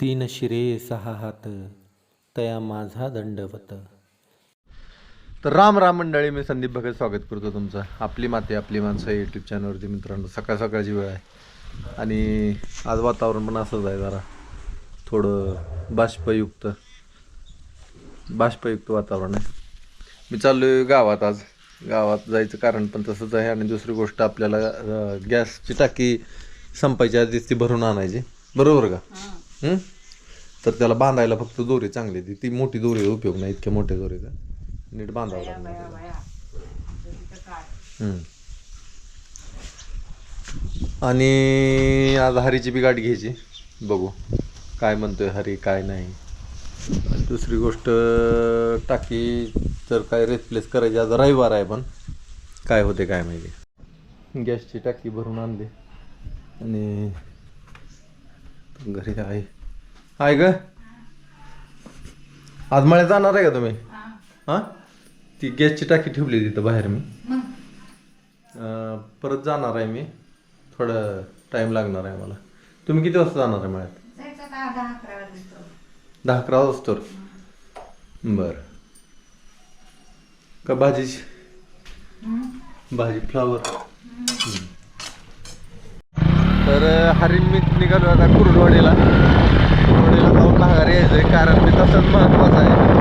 तीन शिरे सहा हात तया माझा दंडवत. तर राम राम मंडळी मी संदीप भगत स्वागत करतो तुमचं. आपली माती आपली माणसं यूट्यूब चॅनलवरती मित्रांनो. सकाळ सकाळची वेळ आहे. आणि आज वातावरण पण असंच आहे जरा. थोडं बाष्पयुक्त बाष्पयुक्त वातावरण आहे. मी चाललोय गावात आज. गावात जायचं कारण पण तसंच आहे. आणि दुसरी गोष्ट आपल्याला गॅसची टाकी संपायच्या आधीच ती भरून आणायची. बरोबर का? हं? तर त्याला बांधायला फक्त दोरी चांगली ती. ती मोठी दोरी उपयोग नाही इतक्या मोठ्या दोरीचा. नीट बांधावं लागणार. आणि आज हरीची बी गाठ घ्यायची. बघू. काय म्हणतोय हरी काय नाही. दुसरी गोष्ट टाकी तर काय रिप्लेस करायची. आज रविवार आहे पण. काय होते काय माहिती. गॅसची टाकी भरून आणली. आणि घरी आहे. आहे ग. आज मळ्यात जाणार आहे का तुम्ही? हां. ती गॅसची टाकी ठेवली तिथं बाहेर मी. अं, परत जाणार आहे मी. थोडं टाईम लागणार आहे मला तुम्ही किती वाजता जाणार आहे मळ्यात? दहा अकरा वाजता बर. का भाजीची? भाजी फ्लावर तर हरीण मी निघालो आता कुरुडवाडीला. कुरुडवाडीला जाऊन यायचं आहे कारण ते तसंच महत्वाचं आहे.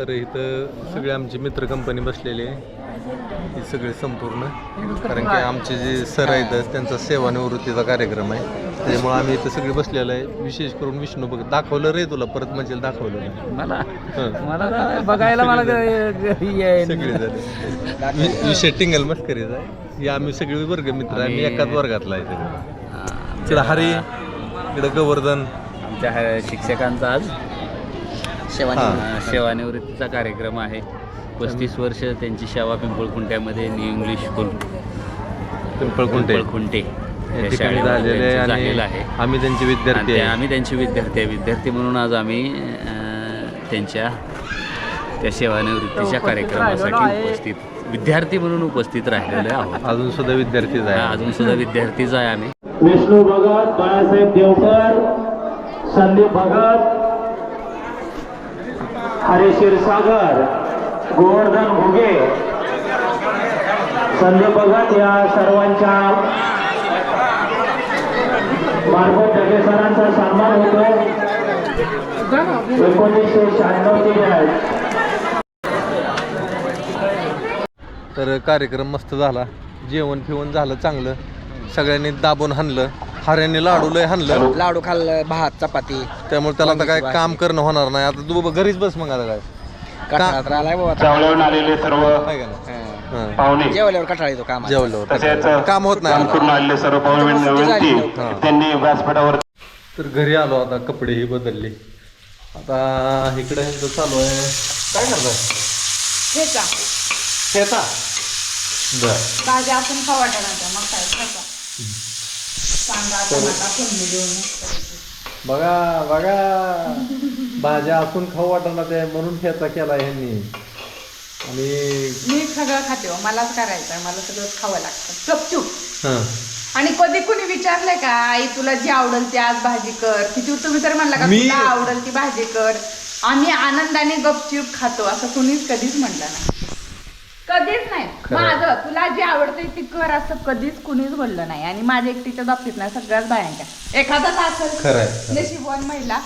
तर इथं सगळे आमची मित्र कंपनी बसलेली आहे. ही सगळे संपूर्ण. कारण की आमचे जे सर आहेत त्यांचा सेवानिवृत्तीचा कार्यक्रम आहे. त्याच्यामुळे आम्ही इथं सगळे बसलेलं आहे. विशेष करून विष्णू बघ दाखवलं रे तुला परत म्हणजे दाखवलं. नाही. मला. मला बघायला मला. सगळे झाले विषय टिंगल मस्करीचा आहे. हे आम्ही सगळे वर्ग मित्र आहे. मी एकाच वर्गातला आहे सगळे इकडं हरी इकडं गोवर्धन. आमच्या शिक्षकांचा आज सेवानिवृत्तीचा कार्यक्रम आहे. पस्तीस वर्ष त्यांची सेवा पिंपळखुंट्यामध्ये न्यू इंग्लिश स्कूल. पिंपळखुंटे. झालेले आहे. आम्ही त्यांचे विद्यार्थी आम्ही त्यांचे विद्यार्थी आहे. विद्यार्थी म्हणून आज आम्ही त्यांच्या त्या सेवानिवृत्तीच्या कार्यक्रमासाठी उपस्थित विद्यार्थी म्हणून उपस्थित राहिलेले आहोत. अजून सुद्धा विद्यार्थीच आहे. अजून सुद्धा विद्यार्थीच आहे आम्ही. विष्णू भगत बाळासाहेब देवकर संदीप भगत हरी क्षीरसागर गोवर्धन घुगे. संजय भगत या सर्वांच्या मार्फत डगे सरांचा सन्मान होतो. एकोणीसशे शहाण्णव ची आहे तर कार्यक्रम मस्त झाला. जेवण फिवण झालं चांगलं. सगळ्यांनी दाबून हाणलं. हाऱ्याने लाडू लय हाणलं. लाडू खाल्लं भात चपाती. त्यामुळे त्याला आता काय काम करणं होणार नाही. आता तू बाबा घरीच बस मग आता काय. बाबा आता. चावल्यावरून आलेले सर्व काय का नाही? हं. हं. पाहुणे. जेवल्यावर कटाळा येतो काम तसेच जेवल्यावर काम होत नाही काम आता. करून आलेले सर्व पाहुणे विनंती. त्यांनी व्यासपीठावर तर घरी आलो आता कपडे ही बदलले. आता इकडे ह्यांचं चालू आहे. काय करताय? ठेचा. शेता बर. भाज्या आपण खावा टाकायच्या मग काय? ठेचा. कांदा टमाटा फोडणी देऊन बघा बघा. भाज्या असून खाऊ वाटणार ते म्हणून ठेचा केला ह्यांनी. आणि मी सगळं खाते हो मलाच करायचं मला सगळं खावं लागतं. गपचूप हं. आणि कधी कुणी विचारलंय का आई तुला जी आवडेल ती आज भाजी कर. किती तुम्ही तर म्हणला का मी- तुला आवडेल ती भाजी कर. आम्ही आनंदाने गपचूप खातो असं कुणीच कधीच म्हटलं नाही. कधीच नाही खरं. माझं तुला जे आवडते ती कर असं कधीच कुणीच बोललं नाही आणि माझ्या एकटीच्या बाबतीत नाही सगळ्याच बायांच्या एखादाच असेल खरं आहे, खरं आहे. नशीबवान महिला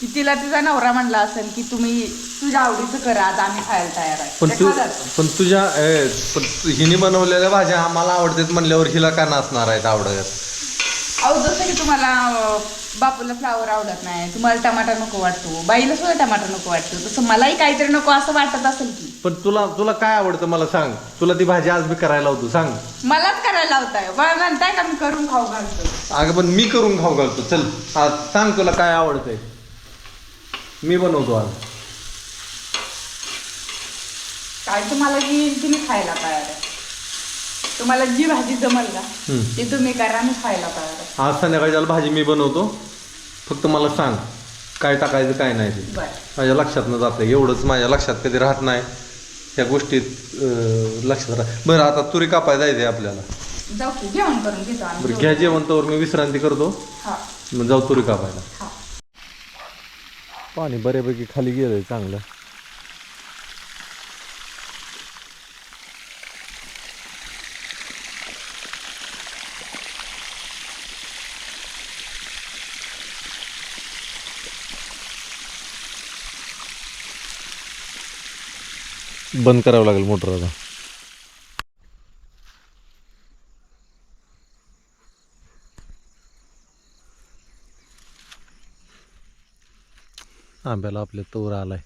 की तिला तिचा नवरा म्हणला असेल की तुम्ही तुझ्या आवडीचं करा आज आम्ही खायला तयार आहे पण तू एखादाच. पण तुझ्या ए, पण तू- हिने बनवलेल्या भाज्या आम्हाला आवडतात म्हणल्यावर हिला का नसणार आहेत आवडत अहो जसं की तुम्हाला बापूला फ्लावर आवडत नाही तुम्हाला टमाटा नको वाटतो बाईला सुद्धा टमाटा नको वाटतो तसं मलाही काहीतरी नको असं वाटत असेल की. पण तुला तुला काय आवडतं मला सांग. तुला ती भाजी आज मी करायला होतो सांग. मलाच करायला होताय बरं म्हणताय का मी करून खाऊ घालतो? अगं पण मी करून खाऊ घालतो. चल आज सांग तुला काय आवडतंय. मी बनवतो आज. काय तुम्हाला येईल की खायला काय तुम्हाला जी भाजी जमल का ती तुम्ही करा मी खायला तयार. आहे आज संध्याकाळच्याला भाजी मी बनवतो. फक्त मला सांग काय टाकायचं काय नाही ते. बरं. माझ्या लक्षात न जातं एवढंच माझ्या लक्षात कधी राहत नाही. त्या गोष्टीत अं, लक्षात राहत बरं आता तुरी कापाय जायचं आपल्याला. जाऊ की जेवण करून घेतो बरं आम्ही घ्या जेवण तर मी विश्रांती करतो. हा. मग जाऊ तुरी कापायला. हा. पाणी बऱ्यापैकी खाली गेलंय चांगलं. बंद करावं लागेल मोटर आता. आंब्याला आपल्या तोर आलाय.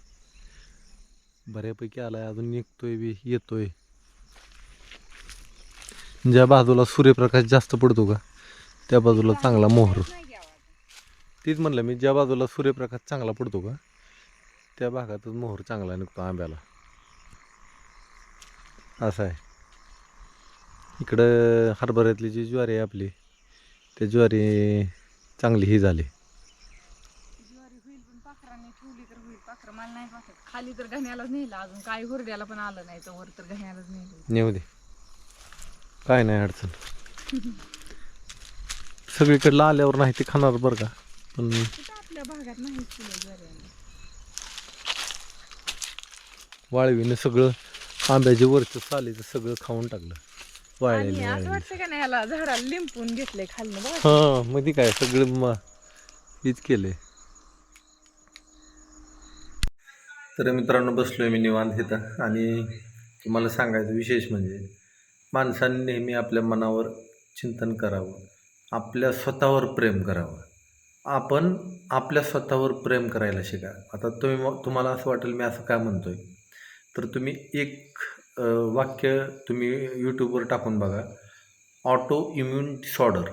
बऱ्यापैकी आलाय अजून निघतोय बी येतोय. ज्या बाजूला सूर्यप्रकाश जास्त पडतो का त्या बाजूला चांगला मोहर. तीच म्हणलं मी ज्या बाजूला सूर्यप्रकाश चांगला पडतो का त्या भागातच मोहर चांगला निघतो आंब्याला. असं आहे. इकडं हरभऱ्यातली जी ज्वारी आहे आपली त्या ज्वारी चांगली ही झाली. ज्वारी होईल पण पाखराने ठेवली तर होईल. पाखर मला नाही वाटत. खाली तर घण्यालाच नेलं. अजून काही हुरड्याला पण आलं नाही तर वर तर घण्यालाच नेलं. नेऊ दे. काय नाही अडचण. सगळीकडलं आल्यावर नाही ते खाणार बरं का. पण आपल्या भागात नाही फुलं ज्वारी वाळवीनं सगळं आंब्याचे वरचं सालीचं सगळं खाऊन टाकलं. आणि वाळलेलं असं वाळलेलं वाटतं का नाही याला झाडाला लिंपून घेतलंय खाल्लं बघा. हां मग ती काय सगळं म हीच केले तर मित्रांनो बसलोय मी निवांत इथं. आणि तुम्हाला सांगायचं विशेष म्हणजे माणसाने नेहमी आपल्या मनावर चिंतन करावं. आपल्या स्वतःवर प्रेम करावं. आपण आपल्या स्वतःवर प्रेम करायला शिका. आता तुम्ही मग तुम्हाला असं वाटेल मी असं काय म्हणतोय? तर तुम्ही एक वाक्य तुम्ही यूट्यूबवर टाकून बघा. ऑटो इम्युन डिसऑर्डर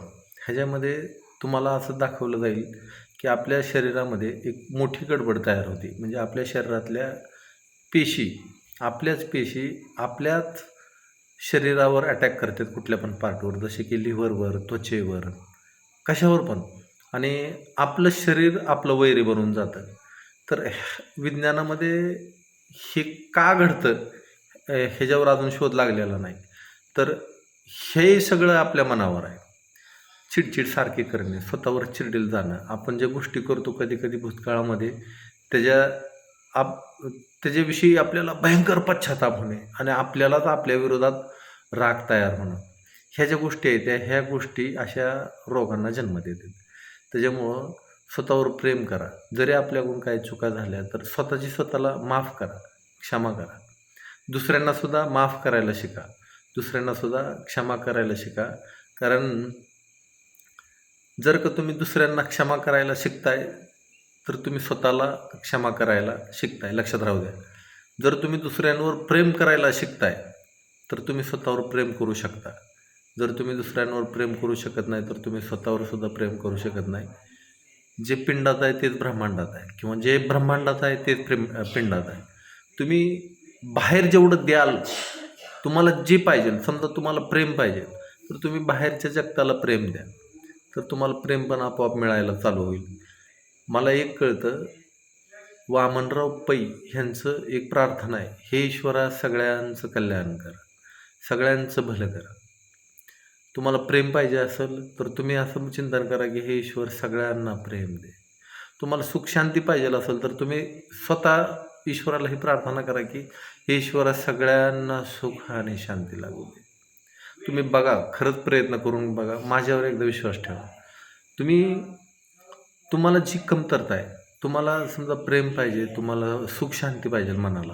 ह्याच्यामध्ये तुम्हाला असं दाखवलं जाईल की आपल्या शरीरामध्ये एक मोठी गडबड तयार होते. म्हणजे आपल्या शरीरातल्या पेशी आपल्याच पेशी आपल्याच शरीरावर अटॅक करतात कुठल्या पण पार्टवर जसे की लिव्हरवर त्वचेवर कशावर पण. आणि आपलं शरीर आपलं वैरी बनून जातं. तर विज्ञानामध्ये हे का घडतं? ह्याच्यावर अजून शोध लागलेला नाही. तर हे सगळं आपल्या मनावर आहे. चिडचिड सारखी करणे स्वतःवर चिडील जाणं. आपण ज्या गोष्टी करतो कधी कधी भूतकाळामध्ये त्याच्या आप त्याच्याविषयी आपल्याला भयंकर पश्चाताप होणे आणि आपल्यालाच आपल्या विरोधात राग तयार होणं. ह्या ज्या गोष्टी आहेत त्या ह्या गोष्टी अशा रोगांना जन्म देतात. त्याच्यामुळं स्वतःवर प्रेम करा. जरी आपल्याकडून काही चुका झाल्या तर स्वतःची स्वतःला माफ करा क्षमा करा. दुसऱ्यांनासुद्धा माफ करायला शिका. दुसऱ्यांनासुद्धा क्षमा करायला शिका. कारण जर का तुम्ही दुसऱ्यांना क्षमा करायला शिकताय तर तुम्ही स्वतःला क्षमा करायला शिकताय. लक्षात राहू द्या. जर तुम्ही दुसऱ्यांवर प्रेम करायला शिकताय तर तुम्ही स्वतःवर प्रेम करू शकता. जर तुम्ही दुसऱ्यांवर प्रेम करू शकत नाही तर तुम्ही स्वतःवर सुद्धा प्रेम करू शकत नाही. जे पिंडात आहे तेच ब्रह्मांडात आहे किंवा जे ब्रह्मांडात आहे तेच प्रेम पिंडात आहे. तुम्ही बाहेर जेवढं द्याल तुम्हाला जे पाहिजे समजा तुम्हाला प्रेम पाहिजे तर तुम्ही बाहेरच्या जगताला प्रेम द्या. तर तुम्हाला प्रेम पण आपोआप मिळायला चालू होईल. मला एक कळतं वामनराव पै ह्यांचं एक प्रार्थना आहे हे ईश्वरा सगळ्यांचं कल्याण करा सगळ्यांचं भलं करा. तुम्हाला प्रेम पाहिजे असेल तर तुम्ही असं चिंतन करा की हे ईश्वर सगळ्यांना प्रेम दे. तुम्हाला सुख शांती पाहिजे असेल तर तुम्ही स्वतः ईश्वराला ही प्रार्थना करा की हे ईश्वरा सगळ्यांना सुख आणि शांती लागू दे. तुम्ही बघा खरंच प्रयत्न करून बघा माझ्यावर एकदा विश्वास ठेवा. तुम्ही तुम्हाला जी कमतरता आहे तुम्हाला समजा प्रेम पाहिजे तुम्हाला सुख शांती पाहिजे मनाला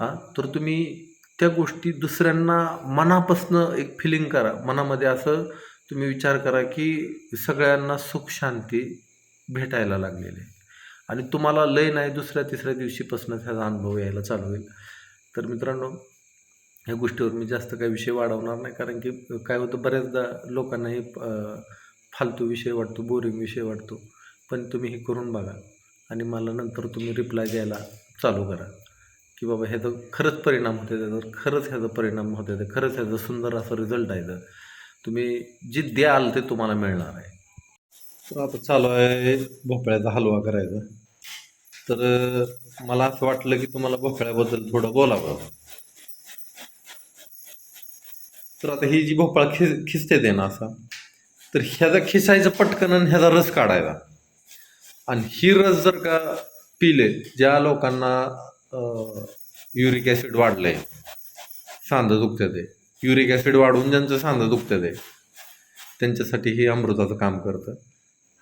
हां तर तुम्ही त्या गोष्टी दुसऱ्यांना मनापासनं एक फिलिंग करा. मनामध्ये असं तुम्ही विचार करा की सगळ्यांना सुख शांती भेटायला लागलेली आहे. आणि तुम्हाला लय नाही दुसऱ्या तिसऱ्या दिवशीपासून त्याचा अनुभव यायला चालू होईल. तर मित्रांनो ह्या गोष्टीवर मी जास्त काही विषय वाढवणार नाही. कारण की काय होतं बऱ्याचदा लोकांनाही फालतू विषय वाटतो बोरिंग विषय वाटतो. पण तुम्ही हे करून बघा. आणि मला नंतर तुम्ही रिप्लाय द्यायला चालू करा. की बाबा ह्याचा खरंच परिणाम होते त्याचा खरंच ह्याचा परिणाम होते ते खरंच ह्याचा सुंदर असा रिझल्ट आहे. तर तुम्ही जे द्याल ते तुम्हाला मिळणार आहे. तर आता चालू आहे भोपळ्याचा हलवा करायचा. तर मला असं वाटलं की तुम्हाला भोपळ्याबद्दल थोडं बोलावं. तर आता ही जी भोपळा खिस खिसते ते ना असा तर ह्याचा खिसायचं पटकन आणि ह्याचा रस काढायचा. आणि ही रस जर का पिले ज्या लोकांना युरिक ॲसिड वाढलंय. सांधं दुखतं ते. युरिक ॲसिड वाढून ज्यांचं सांधं दुखतं ते त्यांच्यासाठी हे अमृताचं काम करतं.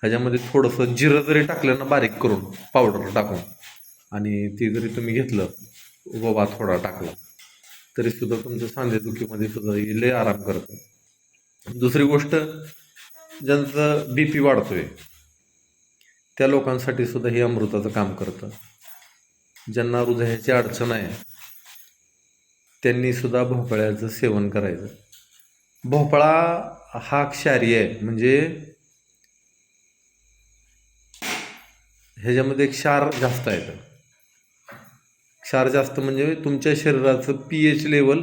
ह्याच्यामध्ये थोडंसं जिरं जरी टाकलं ना बारीक करून पावडर टाकून आणि ते जरी तुम्ही घेतलं ववा थोडा टाकला तरी सुद्धा तुमचं सांधेदुखीमध्ये सुद्धा हे लय आराम करतं. दुसरी गोष्ट ज्यांचं बी पी वाढतोय त्या लोकांसाठी सुद्धा हे अमृताचं काम करतं. ज्यांना हृदयाची अडचण आहे त्यांनी सुद्धा भोपळ्याचं सेवन करायचं. भोपळा हा क्षारी आहे म्हणजे ह्याच्यामध्ये क्षार जास्त आहे क्षार जास्त म्हणजे तुमच्या शरीराचं पी एच लेवल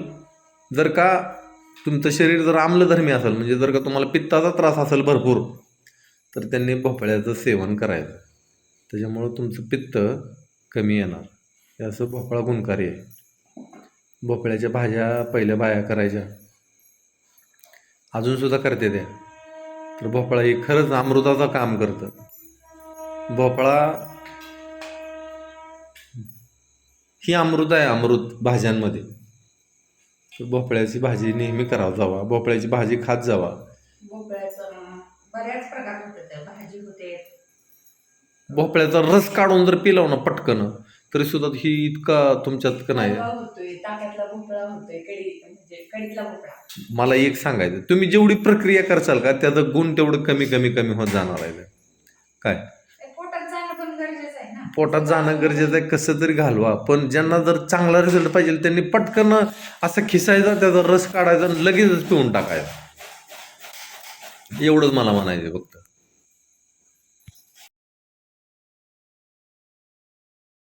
जर का तुमचं शरीर जर आम्लधर्मी असेल म्हणजे जर का तुम्हाला पित्ताचा त्रास असेल भरपूर तर त्यांनी भोपळ्याचं सेवन करायचं. त्याच्यामुळं तुमचं पित्त कमी येणार. हे असं भोपळा गुणकारी आहे. भोपळ्याच्या भाज्या पहिल्या बाया करायच्या. अजूनसुद्धा करते त्या तर भोपळा हे खरंच अमृताचं काम करतं. भोपळा ही अमृत आहे अमृत भाज्यांमध्ये. तर भोपळ्याची भाजी नेहमी करावं जावा. भोपळ्याची भाजी खात जावा. भोपळ्याचा रस काढून जर पिलाव ना पटकन तरी सुद्धा ही इतका तुमच्यात का नाही? हलवा होतोय ताकातला भोपळा होतोय कडी म्हणजे कडीतला भोपळा. मला एक सांगायचं तुम्ही जेवढी प्रक्रिया करचाल का त्याचा गुण तेवढं कमी कमी कमी होत जाणार आहे. काय? ते पोटात जाणं पण गरजेचं आहे ना. पोटात जाणं गरजेचं आहे कसं तरी घालवा पण ज्यांना जर चांगला रिझल्ट पाहिजे त्यांनी पटकन असं खिसायचा त्याचा रस काढायचा आणि लगेचच पिऊन टाकायचा. एवढंच मला म्हणायचं फक्त.